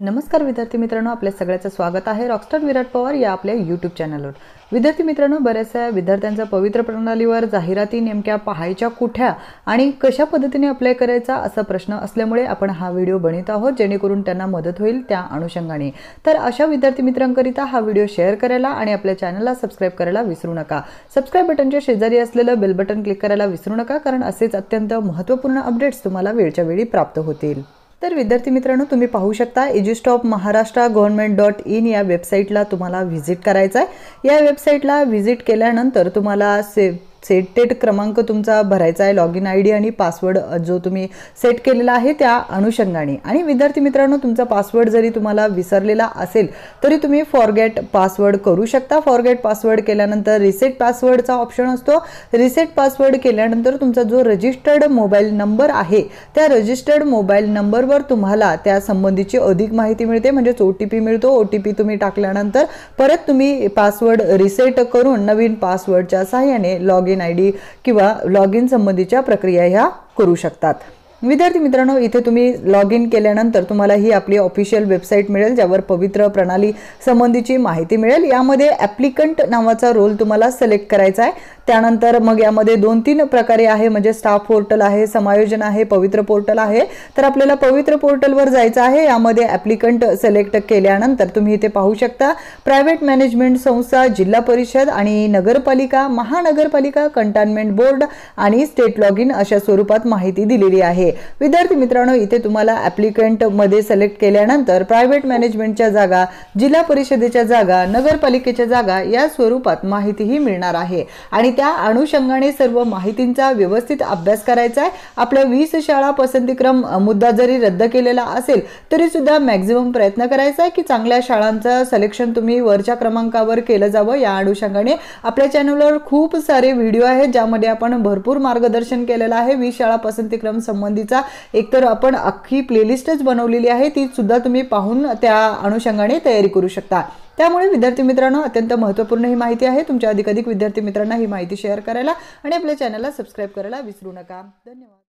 नमस्कार विद्यार्थी मित्रांनो आपल्या सगळ्याचं स्वागत आहे रॉकस्टार विराट पवार या आपल्या यूट्यूब चॅनलवर विद्यार्थी मित्रांनो बऱ्याचशा विद्यार्थ्यांच्या पवित्र प्रणालीवर जाहिराती नेमक्या पाहायच्या कुठ्या आणि कशा पद्धतीने अप्लाय करायचा असा प्रश्न असल्यामुळे आपण हा व्हिडिओ बनवत आहोत जेणेकरून त्यांना मदत होईल त्या अनुषंगाने. तर अशा विद्यार्थी मित्रांकरिता हा व्हिडिओ शेअर करायला आणि आपल्या चॅनलला सबस्क्राईब करायला विसरू नका. सबस्क्राईब बटनच्या शेजारी असलेलं बेल बटन क्लिक करायला विसरू नका कारण असेच अत्यंत महत्त्वपूर्ण अपडेट्स तुम्हाला वेळच्या वेळी प्राप्त होतील. तर विद्यार्थी मित्रांनो तुम्ही पाहू शकता एजिस्टॉप महाराष्ट्र गव्हर्नमेंट डॉट इन या वेबसाईटला तुम्हाला व्हिजिट करायचं आहे या वेबसाईटला व्हिजिट केल्यानंतर तुम्हाला से सेट टेट क्रमांक तुमचा भरायचा आहे लॉग इन आय डी आणि पासवर्ड जो तुम्ही सेट केलेला आहे त्या अनुषंगाने. आणि विद्यार्थी मित्रांनो तुमचा पासवर्ड जरी तुम्हाला विसरलेला असेल तरी तुम्ही फॉरगेट पासवर्ड करू शकता. फॉरगेट पासवर्ड केल्यानंतर रिसेट पासवर्डचा ऑप्शन असतो. रिसेट पासवर्ड केल्यानंतर तुमचा जो रजिस्टर्ड मोबाईल नंबर आहे त्या रजिस्टर्ड मोबाईल नंबरवर तुम्हाला त्या संबंधीची अधिक माहिती मिळते म्हणजेच ओ टी पी मिळतो. ओ टी पी तुम्ही टाकल्यानंतर परत तुम्ही पासवर्ड रिसेट करून नवीन पासवर्डच्या सहाय्याने लॉग इन आय डी किंवा लॉग इन संबंधीच्या प्रक्रिया ह्या करू शकतात. विद्यार्थी मित्रांनो इथे तुम्ही लॉग इन केल्यानंतर तुम्हाला ही आपली ऑफिशियल वेबसाईट मिळेल ज्यावर पवित्र प्रणाली संबंधीची माहिती मिळेल. यामध्ये ॲप्लिकंट नावाचा रोल तुम्हाला सिलेक्ट करायचा आहे. त्यानंतर मग यामध्ये दोन तीन प्रकारे आहे म्हणजे स्टाफ पोर्टल आहे समायोजन आहे पवित्र पोर्टल आहे. तर आपल्याला पवित्र पोर्टलवर जायचं आहे. यामध्ये ॲप्लिकंट सिलेक्ट केल्यानंतर तुम्ही इथे पाहू शकता प्रायव्हेट मॅनेजमेंट संस्था जिल्हा परिषद आणि नगरपालिका महानगरपालिका कंटानमेंट बोर्ड आणि स्टेट लॉग इन अशा स्वरूपात माहिती दिलेली आहे. विद्यार्थी मित्रांनो इथे तुम्हाला ॲप्लिकंटमध्ये सिलेक्ट केल्यानंतर प्रायव्हेट मॅनेजमेंटच्या जागा जिल्हा परिषदेच्या जागा नगरपालिकेच्या जागा या स्वरूपात माहितीही मिळणार आहे. आणि त्या अनुषंगाने सर्व माहितींचा व्यवस्थित अभ्यास करायचा आहे. आपल्या वीस शाळा पसंतीक्रम मुद्दा जरी रद्द केलेला असेल तरी सुद्धा मॅक्झिमम प्रयत्न करायचा आहे की चांगल्या शाळांचं सिलेक्शन तुम्ही वरच्या क्रमांकावर केलं जावं. या अनुषंगाने आपल्या चॅनलवर खूप सारे व्हिडिओ आहेत ज्यामध्ये आपण भरपूर मार्गदर्शन केलेलं आहे. वीस शाळा पसंतीक्रम संबंधित संबंधीचा एकतर आपण अख्खी प्लेलिस्टच बनवलेली आहे ती सुद्धा तुम्ही पाहून त्या अनुषंगाने तयारी करू शकता. त्यामुळे विद्यार्थी मित्रांनो अत्यंत महत्त्वपूर्ण ही माहिती आहे. तुमच्या अधिकाधिक विद्यार्थी मित्रांना ही माहिती शेअर करायला आणि आपल्या चॅनलला सबस्क्राईब करायला विसरू नका. धन्यवाद.